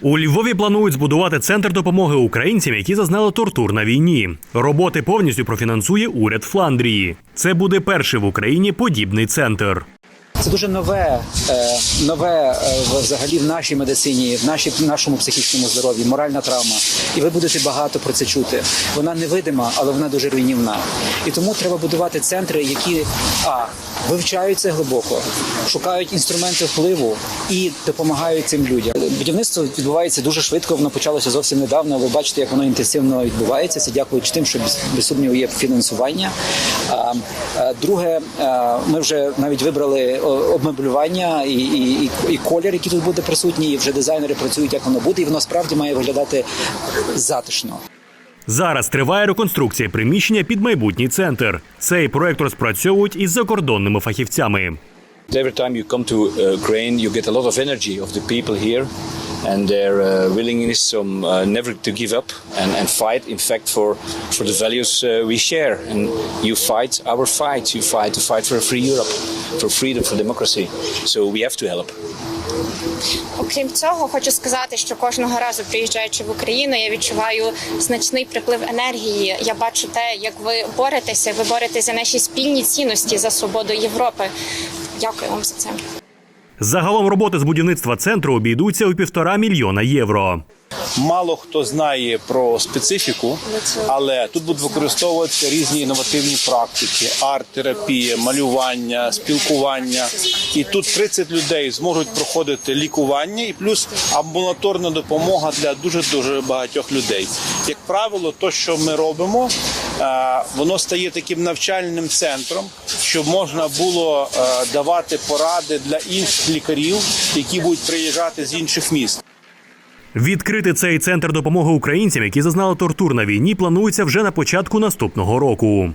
У Львові планують збудувати центр допомоги українцям, які зазнали тортур на війні. Роботи повністю профінансує уряд Фландрії. Це буде перший в Україні подібний центр. Це дуже нове, е, нове е, взагалі в нашій медицині, в нашій нашому психічному здоров'ї, моральна травма. І ви будете багато про це чути. Вона невидима, але вона дуже руйнівна. І тому треба будувати центри, які а вивчають це глибоко, шукають інструменти впливу і допомагають цим людям. Будівництво відбувається дуже швидко. Воно почалося зовсім недавно. Ви бачите, як воно інтенсивно відбувається. Це дякуючи тим, що без, сумніву є фінансування. Друге, ми вже навіть вибрали обмеблювання і, і, і, і колір, який тут буде присутній. І вже дизайнери працюють, як воно буде, і воно справді має виглядати затишно. Зараз триває реконструкція приміщення під майбутній центр. Цей проект розпрацьовують із закордонними фахівцями. Every time you come to uh, Ukraine, you get a lot of energy of the people here and their uh, willingness um, uh, never to give up and, and fight, in fact, for, for the values uh, we share. And you fight our fight. You fight to fight for a free Europe, for freedom, for democracy. So we have to help. Окрім цього, хочу сказати, що кожного разу приїжджаючи в Україну, я відчуваю значний приплив енергії. Я бачу те, як ви боретеся. Ви боретеся за наші спільні цінності за свободу Європи. Дякую вам за це. Загалом роботи з будівництва центру обійдуться у півтора мільйона євро. Мало хто знає про специфіку, але тут будуть використовуватися різні інновативні практики: арт-терапія, малювання, спілкування. І тут 30 людей зможуть проходити лікування і плюс амбулаторна допомога для дуже дуже багатьох людей. Як правило, то, що ми робимо, е, воно стає таким навчальним центром, щоб можна було е, давати поради для інших лікарів, які будуть приїжджати з інших міст. Відкрити цей центр допомоги українцям, які зазнали тортур на війні, планується вже на початку наступного року.